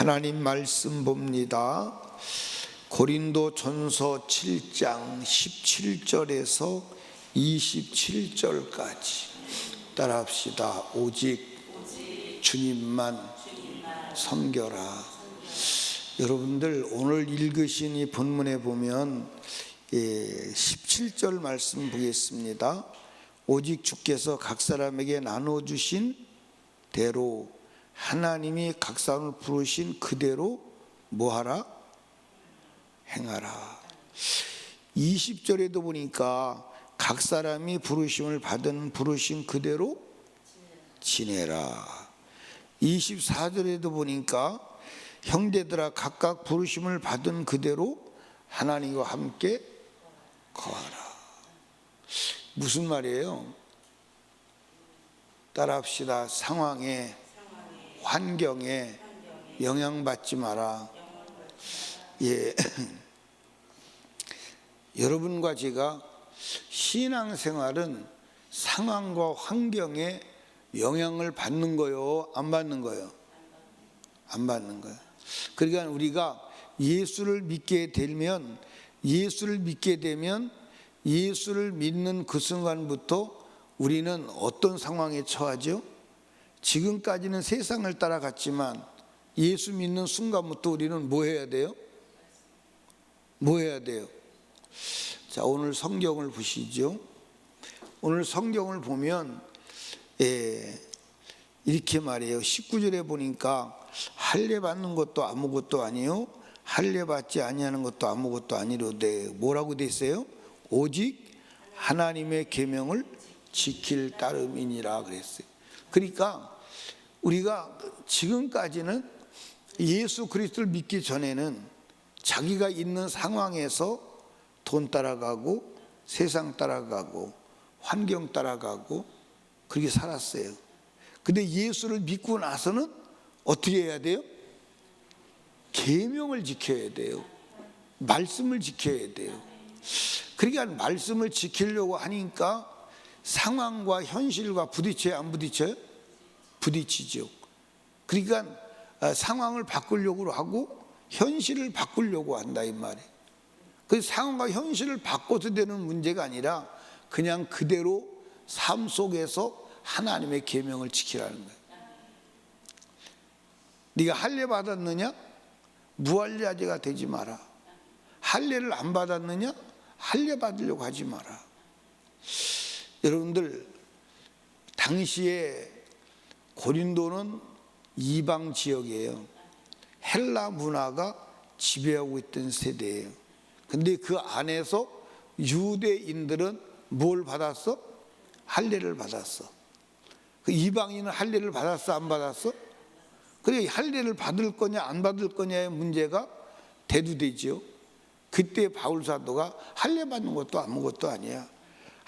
하나님 말씀 봅니다. 고린도 전서 7장 17절에서 27절까지 따라합시다. 오직 주님만 섬겨라. 여러분들 오늘 읽으신 이 본문에 보면 예, 17절 말씀 보겠습니다. 오직 주께서 각 사람에게 나눠 주신 대로 하나님이 각 사람을 부르신 그대로 뭐하라? 행하라. 20절에도 보니까 각 사람이 부르심을 받은 부르심 그대로 지내라. 24절에도 보니까 형제들아 각각 부르심을 받은 그대로 하나님과 함께 거하라. 무슨 말이에요? 따라합시다. 상황에, 환경에 영향받지 마라. 예. 여러분과 제가 신앙생활은 상황과 환경에 영향을 받는 거요, 안 받는 거요? 안 받는 거예요. 그러니까 우리가 예수를 믿게 되면 예수를 믿게 되면 예수를 믿는 그 순간부터 우리는 어떤 상황에 처하죠? 지금까지는 세상을 따라갔지만 예수 믿는 순간부터 우리는 뭐 해야 돼요? 뭐 해야 돼요? 자, 오늘 성경을 보시죠. 오늘 성경을 보면 예, 이렇게 말해요. 19절에 보니까 할례 받는 것도 아무것도 아니요 할례 받지 아니하는 것도 아무것도 아니로되 뭐라고 돼 있어요? 오직 하나님의 계명을 지킬 따름이니라 그랬어요. 그러니까 우리가 지금까지는 예수 그리스도를 믿기 전에는 자기가 있는 상황에서 돈 따라가고 세상 따라가고 환경 따라가고 그렇게 살았어요. 근데 예수를 믿고 나서는 어떻게 해야 돼요? 계명을 지켜야 돼요. 말씀을 지켜야 돼요. 그러니까 말씀을 지키려고 하니까 상황과 현실과 부딪혀요, 안 부딪혀요? 부딪히죠. 그러니까 아, 상황을 바꾸려고 하고 현실을 바꾸려고 한다 이 말이에요. 그 상황과 현실을 바꿔서 되는 문제가 아니라 그냥 그대로 삶 속에서 하나님의 계명을 지키라는 거예요. 네가 할례 받았느냐? 무할례자가 되지 마라. 할례를 안 받았느냐? 할례 받으려고 하지 마라. 여러분들 당시에 고린도는 이방 지역이에요. 헬라 문화가 지배하고 있던 세대예요. 근데 그 안에서 유대인들은 뭘 받았어? 할례를 받았어. 그 이방인은 할례를 받았어, 안 받았어? 그래 할례를 받을 거냐 안 받을 거냐의 문제가 대두되지요. 그때 바울 사도가 할례 받는 것도 아무것도 아니야.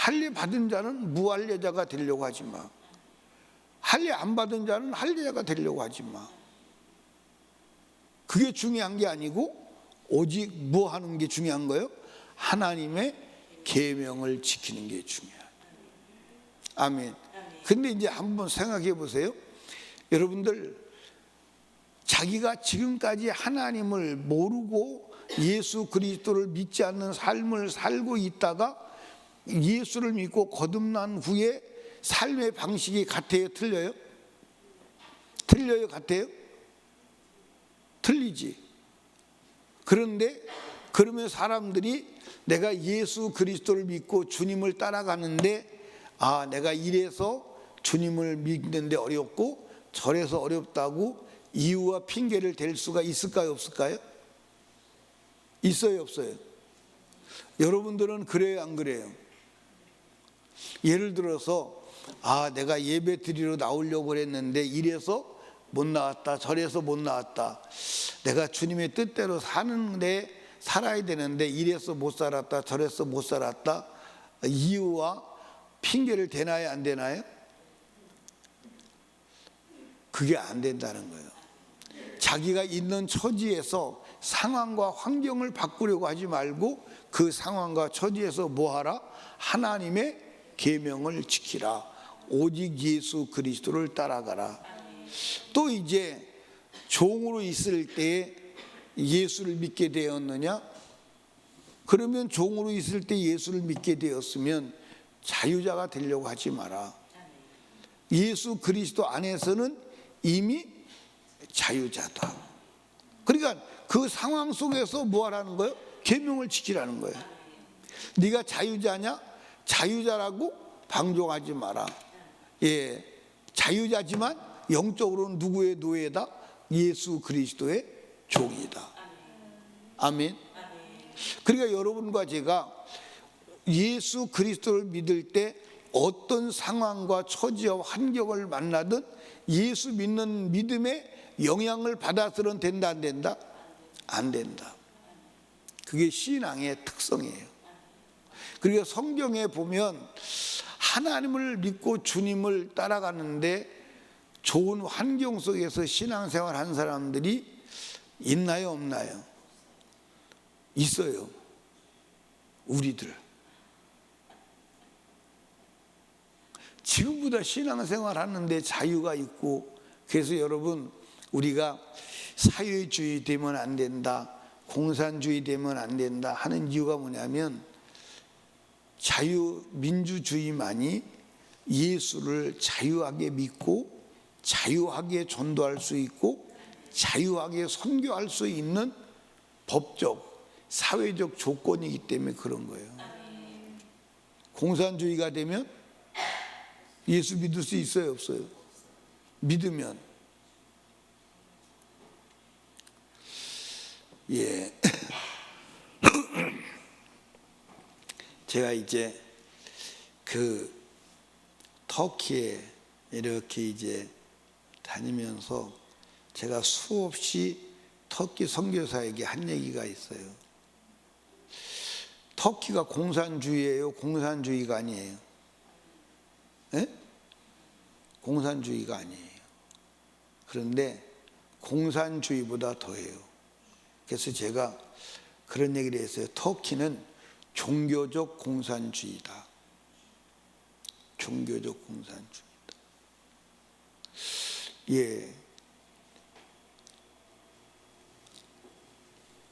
할례 받은 자는 무할례자가 되려고 하지 마. 할례 안 받은 자는 할례자가 되려고 하지 마. 그게 중요한 게 아니고 오직 뭐 하는 게 중요한 거예요? 하나님의 계명을 지키는 게 중요해. 아멘. 근데 이제 한번 생각해 보세요. 여러분들 자기가 지금까지 하나님을 모르고 예수 그리스도를 믿지 않는 삶을 살고 있다가 예수를 믿고 거듭난 후에 삶의 방식이 같아요, 틀려요? 틀려요, 같아요? 틀리지. 그런데 그러면 사람들이 내가 예수 그리스도를 믿고 주님을 따라가는데 아, 내가 이래서 주님을 믿는데 어렵고 저래서 어렵다고 이유와 핑계를 댈 수가 있을까요, 없을까요? 있어요, 없어요? 여러분들은 그래요, 안 그래요? 예를 들어서 아, 내가 예배 드리러 나오려고 그랬는데 이래서 못 나왔다. 저래서 못 나왔다. 내가 주님의 뜻대로 사는데 살아야 되는데 이래서 못 살았다. 저래서 못 살았다. 이유와 핑계를 대나요, 안 되나요? 그게 안 된다는 거예요. 자기가 있는 처지에서 상황과 환경을 바꾸려고 하지 말고 그 상황과 처지에서 뭐 하라? 하나님의 계명을 지키라. 오직 예수 그리스도를 따라가라. 또 이제 종으로 있을 때에 예수를 믿게 되었느냐? 그러면 종으로 있을 때 예수를 믿게 되었으면 자유자가 되려고 하지 마라. 예수 그리스도 안에서는 이미 자유자다. 그러니까 그 상황 속에서 뭐 하라는 거예요? 계명을 지키라는 거예요. 네가 자유자냐? 자유자라고 방종하지 마라. 예, 자유자지만 영적으로는 누구의 노예다? 예수 그리스도의 종이다. 아멘. 그러니까 여러분과 제가 예수 그리스도를 믿을 때 어떤 상황과 처지와 환경을 만나든 예수 믿는 믿음의 영향을 받아서는 된다 안 된다? 안 된다. 그게 신앙의 특성이에요. 그리고 성경에 보면 하나님을 믿고 주님을 따라가는데 좋은 환경 속에서 신앙생활 한 사람들이 있나요 없나요? 있어요. 우리들. 지금보다 신앙생활 하는데 자유가 있고 그래서 여러분 우리가 사회주의 되면 안 된다. 공산주의 되면 안 된다 하는 이유가 뭐냐면 자유민주주의만이 예수를 자유하게 믿고 자유하게 전도할 수 있고 자유하게 선교할 수 있는 법적, 사회적 조건이기 때문에 그런 거예요. 공산주의가 되면 예수 믿을 수 있어요, 없어요? 믿으면. 예. 제가 이제 그 터키에 이렇게 이제 다니면서 제가 수없이 터키 선교사에게 한 얘기가 있어요. 터키가 공산주의예요, 공산주의가 아니에요. 예? 공산주의가 아니에요. 그런데 공산주의보다 더해요. 그래서 제가 그런 얘기를 했어요. 터키는 종교적 공산주의다. 종교적 공산주의다. 예.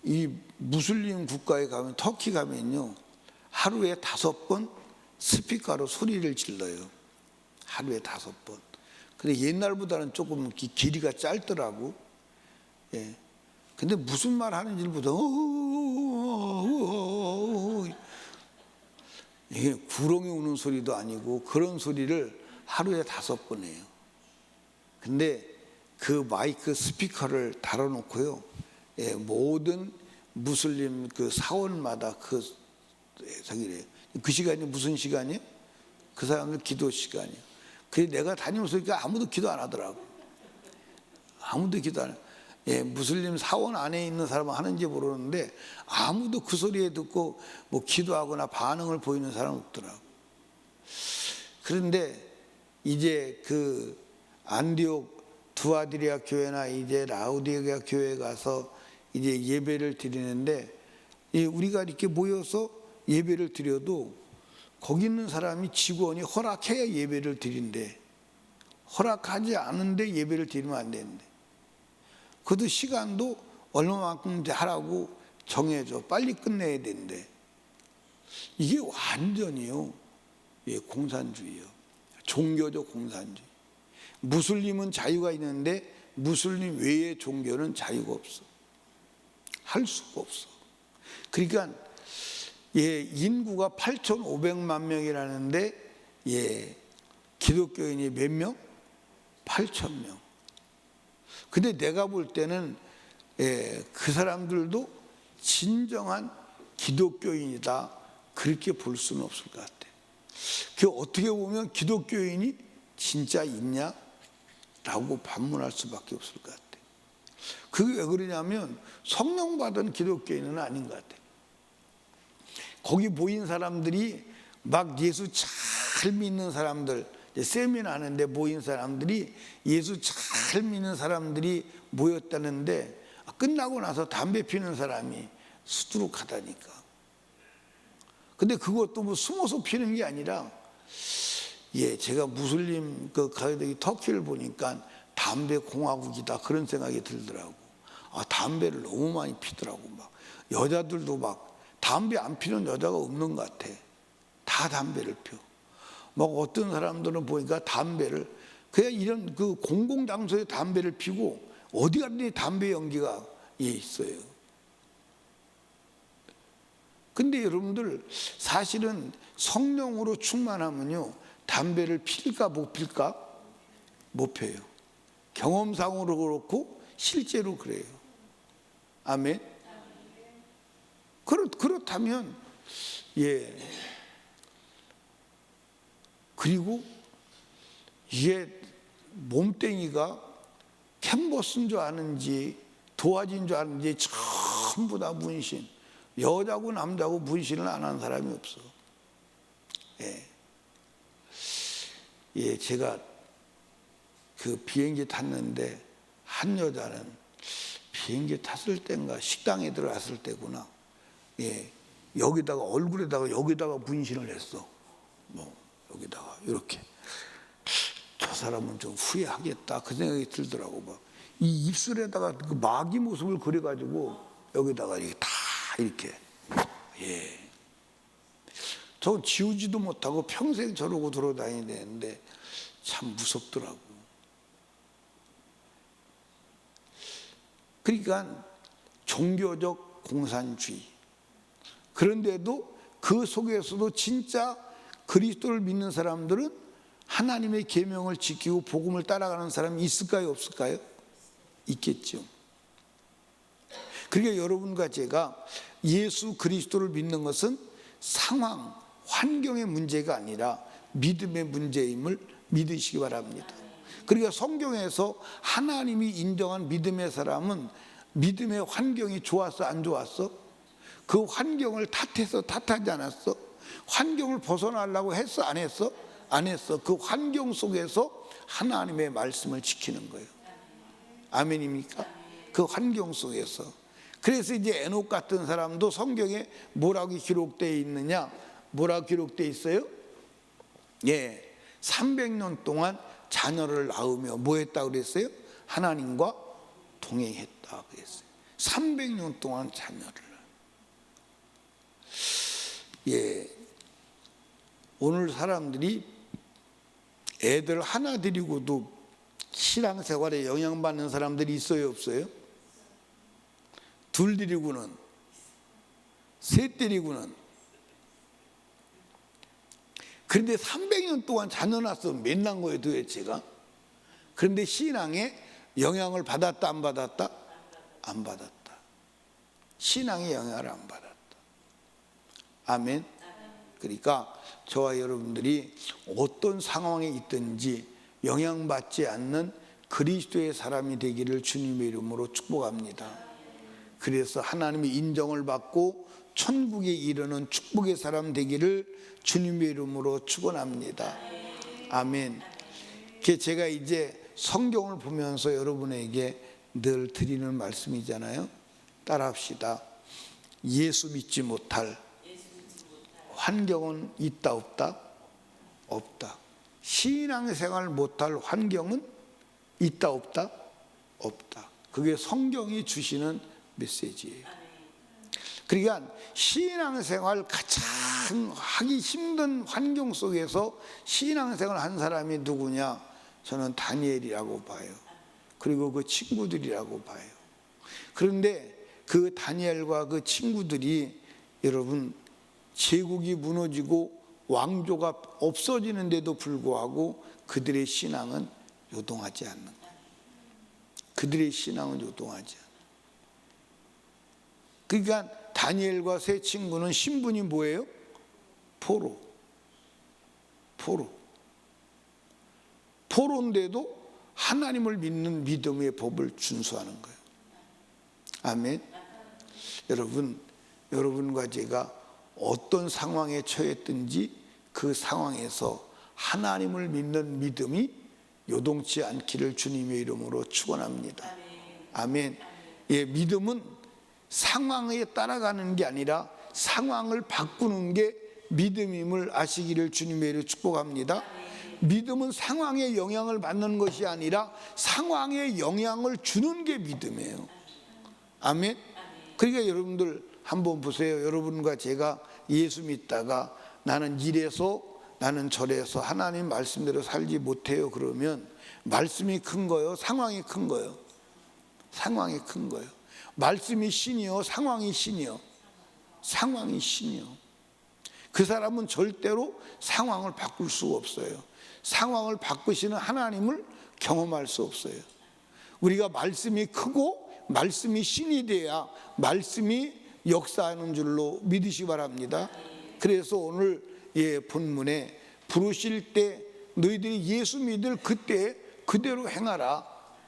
이 무슬림 국가에 가면 터키 가면요. 하루에 다섯 번 스피커로 소리를 질러요. 하루에 다섯 번. 근데 옛날보다는 조금 기- 길이가 짧더라고. 예. 근데 무슨 말 하는지를 보다 이게 구렁이 우는 소리도 아니고 그런 소리를 하루에 다섯 번 해요. 근데 그 마이크 스피커를 달아놓고요. 예, 모든 무슬림 그 사원마다 그 저기래요. 그 시간이 무슨 시간이에요? 그 사람들 기도 시간이에요. 그래 내가 다니면서 보니까 아무도 기도 안 하더라고. 아무도 기도 안 해. 예, 무슬림 사원 안에 있는 사람은 하는지 모르는데 아무도 그 소리에 듣고 뭐 기도하거나 반응을 보이는 사람은 없더라고. 그런데 이제 그 안디옥 두아드리아 교회나 이제 라우디게아 교회 가서 이제 예배를 드리는데 이 우리가 이렇게 모여서 예배를 드려도 거기 있는 사람이 직원이 허락해야 예배를 드린대. 허락하지 않은데 예배를 드리면 안 되는데. 그도 시간도 얼마만큼 하라고 정해줘. 빨리 끝내야 되는데. 이게 완전히요. 예, 공산주의요. 종교적 공산주의. 무슬림은 자유가 있는데 무슬림 외의 종교는 자유가 없어. 할 수가 없어. 그러니까 예, 인구가 8,500만 명이라는데 예, 기독교인이 몇 명? 8천 명. 근데 내가 볼 때는 예, 그 사람들도 진정한 기독교인이다 그렇게 볼 수는 없을 것 같아. 그 어떻게 보면 기독교인이 진짜 있냐? 라고 반문할 수밖에 없을 것 같아. 그게 왜 그러냐면 성령 받은 기독교인은 아닌 것 같아. 거기 모인 사람들이 막 예수 잘 믿는 사람들, 세미나 하는데 모인 사람들이 예수 잘 믿는 사람들이 모였다는데 끝나고 나서 담배 피는 사람이 수두룩하다니까. 근데 그것도 뭐 숨어서 피는 게 아니라 예, 제가 무슬림 그 가이드 터키를 보니까 담배 공화국이다 그런 생각이 들더라고. 아 담배를 너무 많이 피더라고 막 여자들도 막 담배 안 피는 여자가 없는 것 같아. 다 담배를 펴. 막 어떤 사람들은 보니까 담배를 그냥 이런 그 공공 장소에 담배를 피고 어디 갔더니 담배 연기가 예 있어요. 근데 여러분들 사실은 성령으로 충만하면요 담배를 필까 못 필까 못 펴요. 경험상으로 그렇고 실제로 그래요. 아멘. 그렇 그렇다면 예 그리고 이게 몸뚱이가 캔버스인 줄 아는지 도화지인 줄 아는지 전부 다 문신. 여자고 남자고 문신을 안 하는 사람이 없어. 예. 예, 제가 그 비행기 탔는데 한 여자는 비행기 탔을 때인가 식당에 들어갔을 때구나. 예. 여기다가 얼굴에다가 여기다가 문신을 했어. 뭐 여기다가 이렇게. 저 사람은 좀 후회하겠다 그 생각이 들더라고 막. 이 입술에다가 그 마귀 모습을 그려가지고 여기다가 이렇게 다 이렇게 예. 저 지우지도 못하고 평생 저러고 돌아다니야 되는데 참 무섭더라고. 그러니까 종교적 공산주의. 그런데도 그 속에서도 진짜 그리스도를 믿는 사람들은 하나님의 계명을 지키고 복음을 따라가는 사람이 있을까요, 없을까요? 있겠죠. 그러니까 여러분과 제가 예수 그리스도를 믿는 것은 상황, 환경의 문제가 아니라 믿음의 문제임을 믿으시기 바랍니다. 그러니까 성경에서 하나님이 인정한 믿음의 사람은 믿음의 환경이 좋았어, 안 좋았어? 그 환경을 탓해서 탓하지 않았어? 환경을 벗어나려고 했어, 안 했어? 안 했어. 그 환경 속에서 하나님의 말씀을 지키는 거예요. 아멘입니까? 그 환경 속에서. 그래서 이제 에녹 같은 사람도 성경에 뭐라고 기록되어 있느냐? 뭐라고 기록되어 있어요? 예. 300년 동안 자녀를 낳으며 뭐 했다 그랬어요? 하나님과 동행했다 그랬어요. 300년 동안 자녀를. 예. 오늘 사람들이 애들 하나 데리고도 신앙생활에 영향받는 사람들이 있어요, 없어요? 둘 데리고는, 셋 데리고는. 그런데 300년 동안 자녀 낳아서 맨난 거예요, 도대체가. 그런데 신앙에 영향을 받았다, 안 받았다? 안 받았다. 신앙의 영향을 안 받았다. 아멘. 그러니까 저와 여러분들이 어떤 상황에 있든지 영향받지 않는 그리스도의 사람이 되기를 주님의 이름으로 축복합니다. 그래서 하나님의 인정을 받고 천국에 이르는 축복의 사람 되기를 주님의 이름으로 축원합니다. 아멘. 그 제가 이제 성경을 보면서 여러분에게 늘 드리는 말씀이잖아요. 따라합시다. 예수 믿지 못할 환경은 있다 없다? 없다. 신앙생활 못할 환경은 있다 없다? 없다. 그게 성경이 주시는 메시지예요. 그러니까 신앙생활 가장 하기 힘든 환경 속에서 신앙생활 한 사람이 누구냐? 저는 다니엘이라고 봐요. 그리고 그 친구들이라고 봐요. 그런데 그 다니엘과 그 친구들이 여러분 제국이 무너지고 왕조가 없어지는데도 불구하고 그들의 신앙은 요동하지 않는 거예요. 그들의 신앙은 요동하지 않아요. 그러니까 다니엘과 세 친구는 신분이 뭐예요? 포로. 포로. 포로인데도 하나님을 믿는 믿음의 법을 준수하는 거예요. 아멘. 여러분, 여러분과 제가 어떤 상황에 처했든지 그 상황에서 하나님을 믿는 믿음이 요동치 않기를 주님의 이름으로 축원합니다. 아멘. 예, 믿음은 상황에 따라가는 게 아니라 상황을 바꾸는 게 믿음임을 아시기를 주님의 이름으로 축복합니다. 믿음은 상황에 영향을 받는 것이 아니라 상황에 영향을 주는 게 믿음이에요. 아멘. 그러니까 여러분들 한번 보세요. 여러분과 제가 예수 믿다가 나는 이래서 나는 저래서 하나님 말씀대로 살지 못해요. 그러면 말씀이 큰 거요, 상황이 큰 거요. 상황이 큰 거예요. 말씀이 신이요, 상황이 신이요. 상황이 신이요. 그 사람은 절대로 상황을 바꿀 수가 없어요. 상황을 바꾸시는 하나님을 경험할 수 없어요. 우리가 말씀이 크고 말씀이 신이 돼야 말씀이 역사하는 줄로 믿으시 기 바랍니다. 그래서 오늘 예 본문에 부르실 때 너희들이 예수 믿을 그때 그대로 행하라.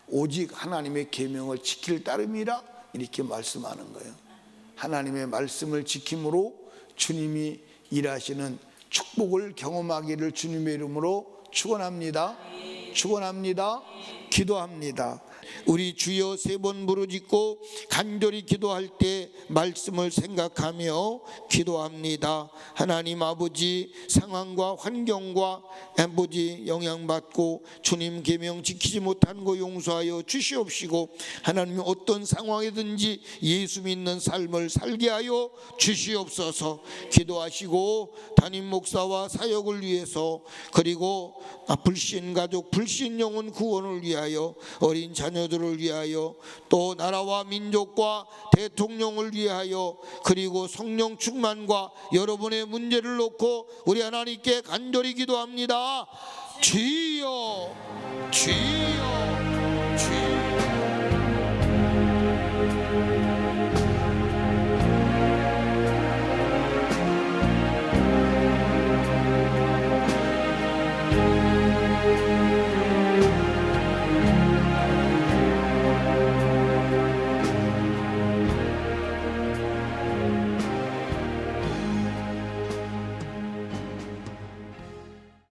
오직 하나님의 계명을 지킬 따름이라 이렇게 말씀하는 거예요. 하나님의 말씀을 지킴으로 주님이 일하시는 축복을 경험하기를 주님의 이름으로 축원합니다. 축원합니다. 기도합니다. 우리 주여 세 번 부르짖고 간절히 기도할 때 말씀을 생각하며 기도합니다. 하나님 아버지 상황과 환경과 아버지 영향받고 주님 계명 지키지 못한 거 용서하여 주시옵시고 하나님 어떤 상황이든지 예수 믿는 삶을 살게 하여 주시옵소서. 기도하시고 담임 목사와 사역을 위해서 그리고 불신 가족 불신 영혼 구원을 위하여 어린 자녀들을 위하여 또 나라와 민족과 대통령을 위하여 그리고 성령 충만과 여러분의 문제를 놓고 우리 하나님께 간절히 기도합니다. 주여 주여 주여